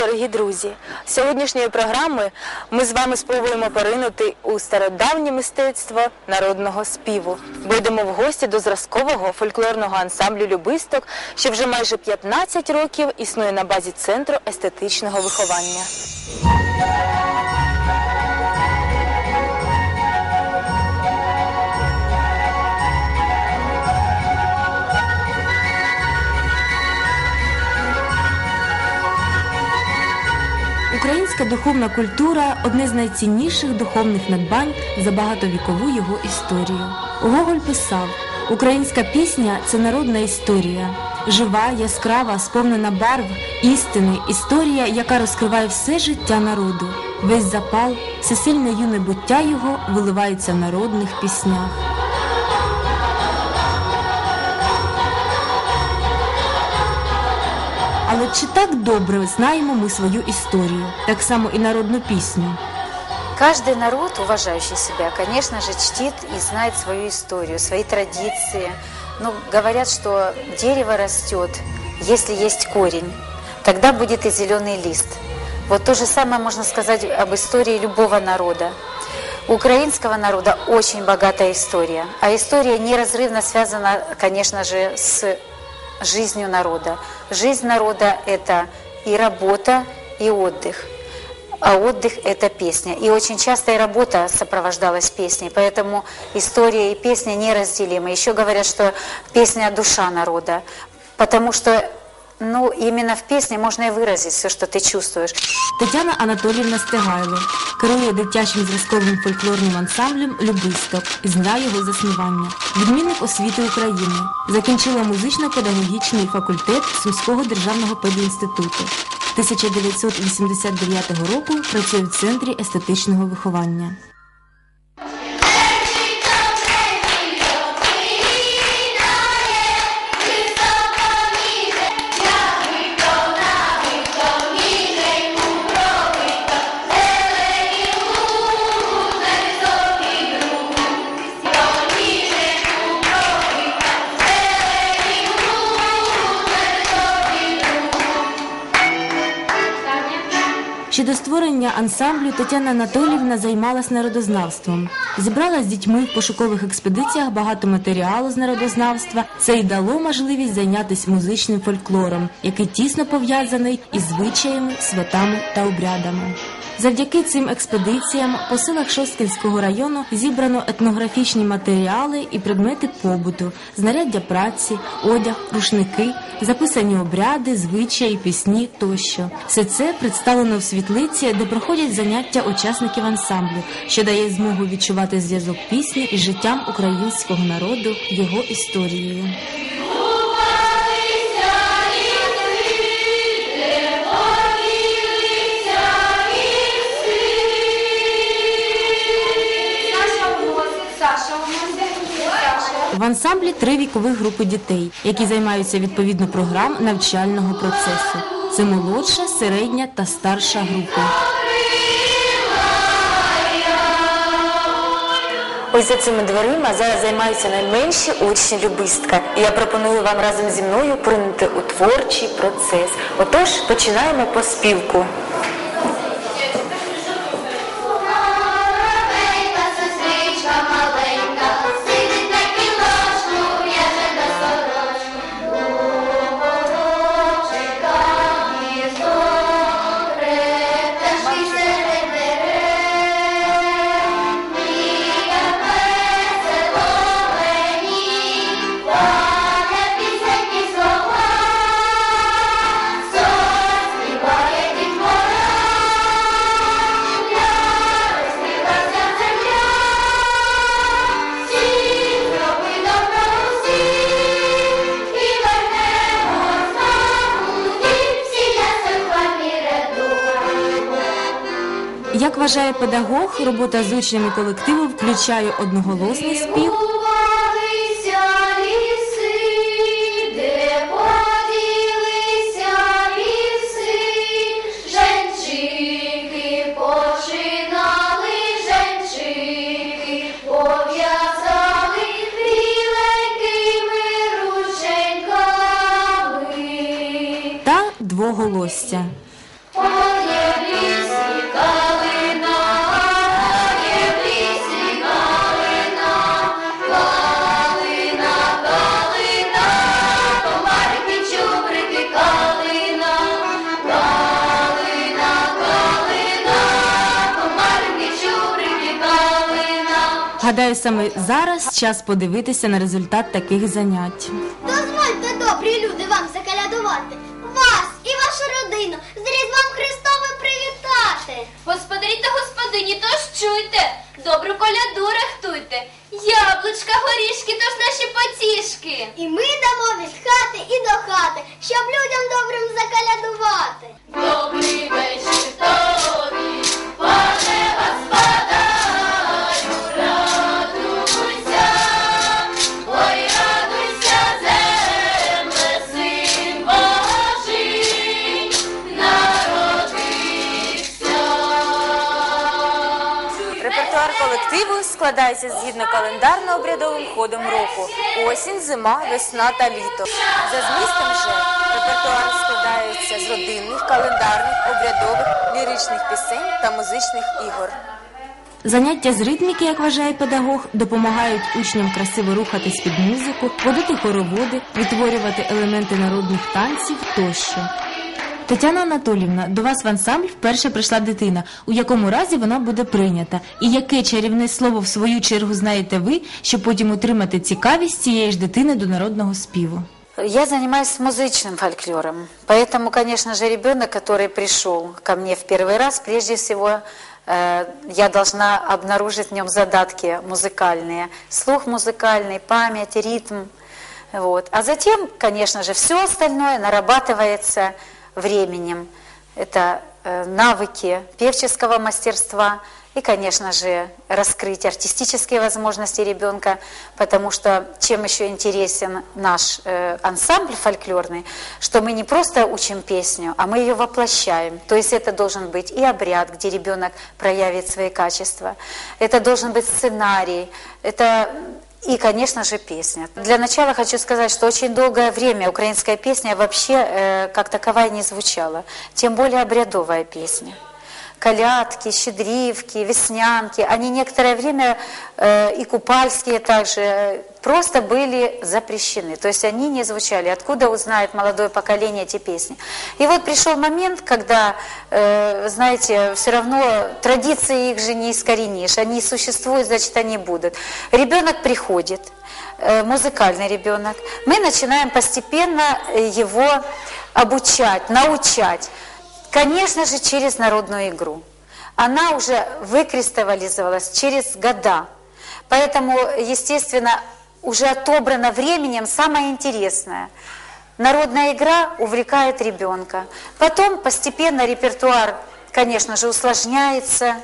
дорогі друзі! Сьогоднішньої програми ми з вами спробуємо поринути у стародавнє мистецтво народного співу. Бо йдемо в гості до зразкового фольклорного ансамблю Любисток, що вже майже 15 років існує на базі центру естетичного виховання. Духовна культура одне з найцінніших духовних надбань за багатовікову його історію. Гоголь писав: Українська пісня це народна історія, жива, яскрава, сповнена барв, істини, історія, яка розкриває все життя народу. Весь запал, всесильне юне буття його виливається в народних піснях. Але чи так добре знаємо ми свою історію, так само і народну пісню? Каждый народ, уважающий себя, конечно же, чтит и знает свою историю, свои традиции. Ну, говорят, что дерево растет, если есть корень, тогда будет и зеленый лист. Вот то же самое можно сказать об истории любого народа. У украинского народа очень богатая история, а история неразрывно связана, конечно же, с жизнью народа. Жизнь народа – это и работа, и отдых а отдых – это песня. И очень часто и работа сопровождалась песней, поэтому история и песня неразделимы. Еще говорят, что песня – душа народа, потому что ну, именно в песне можно и выразить все, что ты чувствуешь. Тетяна Анатоліївна Стегайло керує дитячим зразковим фольклорним ансамблем Любисток із дня його заснування. Відмінник освіти України. Закінчила музично-педагогічний факультет Сумського державного педінституту. 1989 року працює в центрі естетичного виховання. Ще до створення ансамблю Тетяна Анатоліївна займалась народознавством. Зібрала з дітьми в пошукових експедиціях багато матеріалу з народознавства. Це й дало можливість зайнятися музичним фольклором, який тісно пов'язаний із звичаями, святами та обрядами. Завдяки цим експедиціям по селах Шосткинського району зібрано етнографічні матеріали і предмети побуту, знаряддя праці, одяг, рушники, записані обряди, звичаї, пісні тощо. Все це представлено в світлиці, де проходять заняття учасників ансамблю, що дає змогу відчувати зв'язок пісні із життям українського народу, його історією. В ансамблі три вікових групи дітей, які займаються відповідно програм навчального процесу. Це молодша, середня та старша групи. Ось за цими дверима зараз займаються найменші учні любистка. І я пропоную вам разом зі мною поринути у творчий процес. Отож, починаємо поспілку. Вважає педагог, робота з учнями колективу включає одноголосний спів, Гадаю, саме зараз час подивитися на результат таких занять. Дозвольте, добрі люди, вам закалядувати. Вас і вашу родину з Різдвом Христовим привітати. Господарі та господині, тож чуйте, добру коляду рахтуйте. Яблучка, горішки, тож наші потішки. І ми дамо від хати і до хати, щоб людям складається згідно календарно-обрядовим ходом року: осінь, зима, весна та літо. За змістом же репертуар складається з родинних, календарних, обрядових, ліричних пісень та музичних ігор. Заняття з ритміки, як вважає педагог, допомагають учням красиво рухатись під музику, водити хороводи, відтворювати елементи народних танців тощо. Тетяна Анатолівна, до вас в ансамбль вперше прийшла дитина. У якому разі вона буде прийнята? І яке чарівне слово в свою чергу знаєте ви, щоб потім утримати цікавість цієї ж дитини до народного співу? Я занимаюсь музычным фольклором, поэтому, конечно же, ребенок, который пришел ко мне в первый раз, прежде всего, э, я должна обнаружить в нем задатки музыкальные, слух музыкальный, память, ритм, вот. А затем, конечно же, все остальное нарабатывается временем. Это э, навыки певческого мастерства и, конечно же, раскрыть артистические возможности ребенка, потому что чем еще интересен наш э, ансамбль фольклорный, что мы не просто учим песню, а мы ее воплощаем. То есть это должен быть и обряд, где ребенок проявит свои качества, это должен быть сценарий, это и, конечно же, песня. Для начала хочу сказать, что очень долгое время украинская песня вообще э, как таковая не звучала, тем более обрядовая песня. Колядки, щедривки, веснянки, они некоторое время э, и купальские также э, просто были запрещены. То есть они не звучали. Откуда узнает молодое поколение эти песни? И вот пришел момент, когда, э, знаете, все равно традиции их же не искоренишь. Они существуют, значит, они будут. Ребенок приходит, э, музыкальный ребенок. Мы начинаем постепенно его обучать, научать. Конечно же, через народную игру. Она уже выкристаллизовалась через года. Поэтому, естественно, уже отобрано временем самое интересное. Народная игра увлекает ребенка. Потом постепенно репертуар, конечно же, усложняется.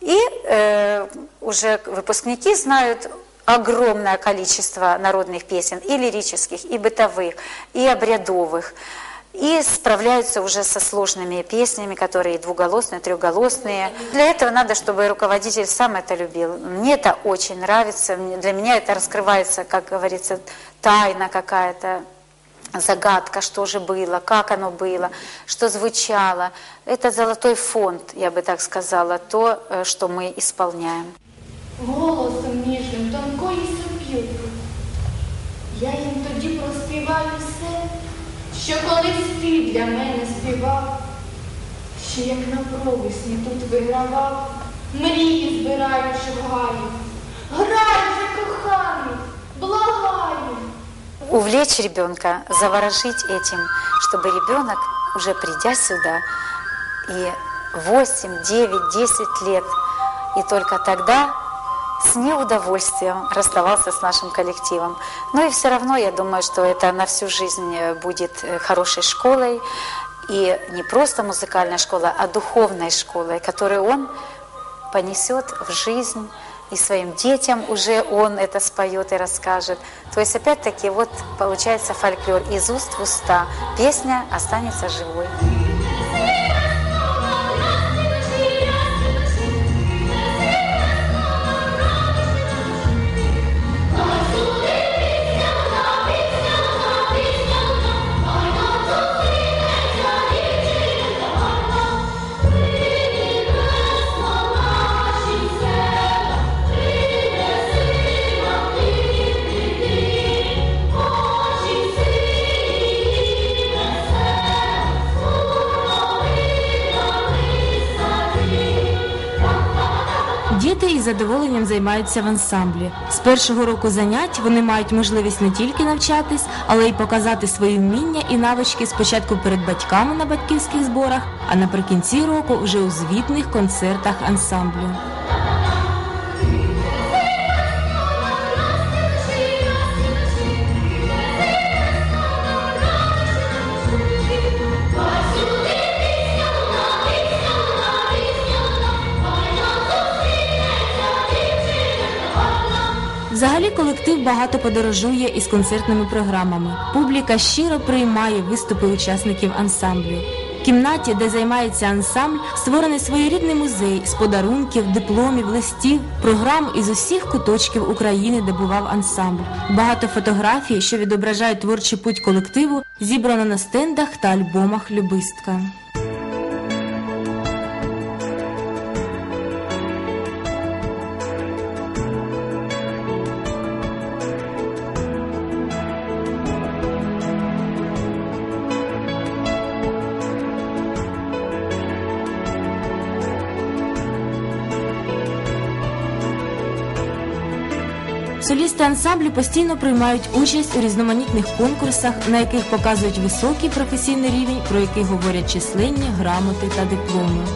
И э, уже выпускники знают огромное количество народных песен, и лирических, и бытовых, и обрядовых И справляются уже со сложными песнями, которые двуголосные, трехголосные. Для этого надо, чтобы руководитель сам это любил. Мне это очень нравится. Мне- Для меня это раскрывается, как говорится, тайна какая-то, загадка, что же было, как оно было, что звучало. Это золотой фонд, я бы так сказала, то, э, что мы исполняем. голосом ніжним тонкої сопілки. Я їм тоді проспіваю все, що колись ти для мене співав, що як на провесні тут вигравав, мрії збираючи в гаю. Грай же, коханий, благаю. увлечь ребенка, заворожить этим, чтобы ребенок, уже придя сюда, и 8, 9, 10 лет, и только тогда с неудовольствием расставался с нашим коллективом. Но и все равно я думаю, что это на всю жизнь э, будет э, хорошей школой, и не просто музыкальной школой, а духовной школой, которую он понесет в жизнь, и своим детям уже он это споет и расскажет. То есть опять-таки вот получается фольклор из уст в уста. Песня останется живой. Задоволенням займаються в ансамблі. З першого року занять вони мають можливість не тільки навчатись, але й показати свої вміння і навички спочатку перед батьками на батьківських зборах, а наприкінці року вже у звітних концертах ансамблю. Взагалі колектив багато подорожує із концертними програмами. Публіка щиро приймає виступи учасників ансамблю. В кімнаті, де займається ансамбль, створений своєрідний музей з подарунків, дипломів, листів, програм із усіх куточків України, де бував ансамбль. Багато фотографій, що відображають творчий путь колективу, зібрано на стендах та альбомах Любистка. Солісти ансамблю постійно приймають участь у різноманітних конкурсах, на яких показують високий професійний рівень, про який говорять численні грамоти та дипломи.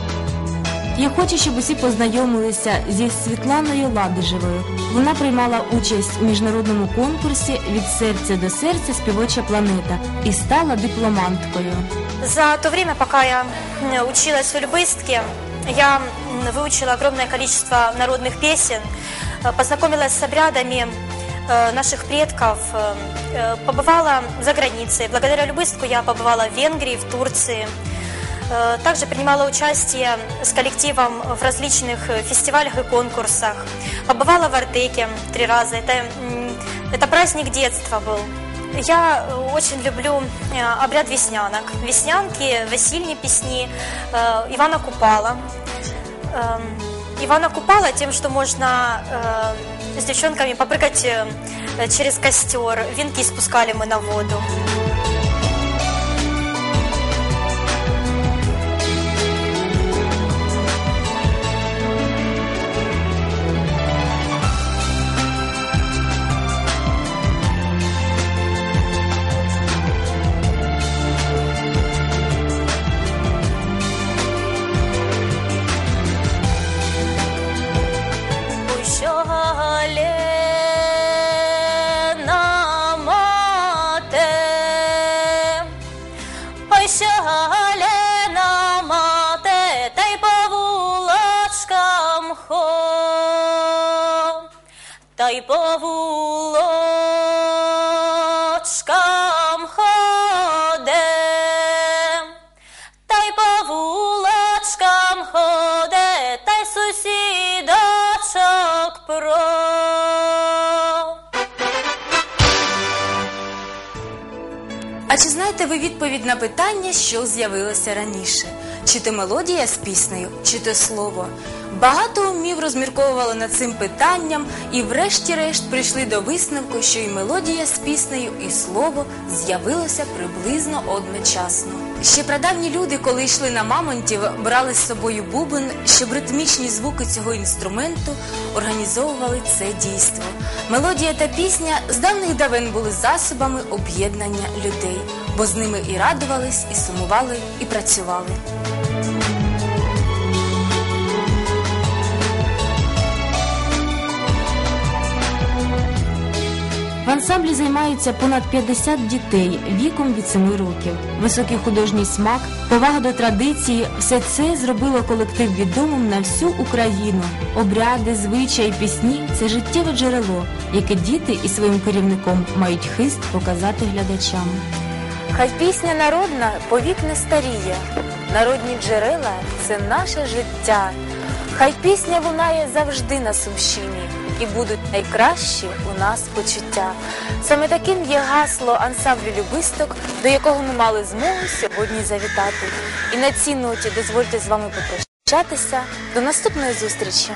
Я хочу, щоб усі познайомилися зі Світланою Ладижевою. Вона приймала участь у міжнародному конкурсі від серця до серця співоча планета і стала дипломанткою. За то время, пока я м, училась в Любыстке, я м, выучила огромное количество народных песен, э, познакомилась с обрядами э, наших предков, э, э, побывала за границей. Благодаря Любыстку я побывала в Венгрии, в Турции. Э, Также принимала участие с коллективом в различных э, фестивалях и конкурсах. Побывала в Артеке три раза. Это, м, это праздник детства был. Я э, очень люблю э, обряд веснянок. Веснянки, весільні пісні э, Ивана Купала. Эм, Ивана Купала тем, что можно э, с девчонками попрыгать э, через костер. Венки спускали мы на воду. Та й А чи знаєте ви відповідь на питання, що з'явилося раніше? Чи то мелодія з піснею, чи то слово? Багато умів розмірковували над цим питанням і врешті-решт прийшли до висновку, що і мелодія з піснею, і слово з'явилося приблизно одночасно. Ще прадавні люди, коли йшли на мамонтів, брали з собою бубен, щоб ритмічні звуки цього інструменту організовували це дійство. Мелодія та пісня з давних давен були засобами об'єднання людей, бо з ними і радувались, і сумували, і працювали. Ансамблі займаються понад 50 дітей віком від 7 років. Високий художній смак, повага до традиції все це зробило колектив відомим на всю Україну. Обряди, звичаї, пісні це життєве джерело, яке діти і своїм керівником мають хист показати глядачам. Хай пісня народна повік не старіє. Народні джерела це наше життя. Хай пісня лунає завжди на Сумщині, і будуть найкращі у нас почуття. Саме таким є гасло ансамблю Любисток, до якого ми мали змогу сьогодні завітати. І на цій ноті дозвольте з вами попрощатися. До наступної зустрічі.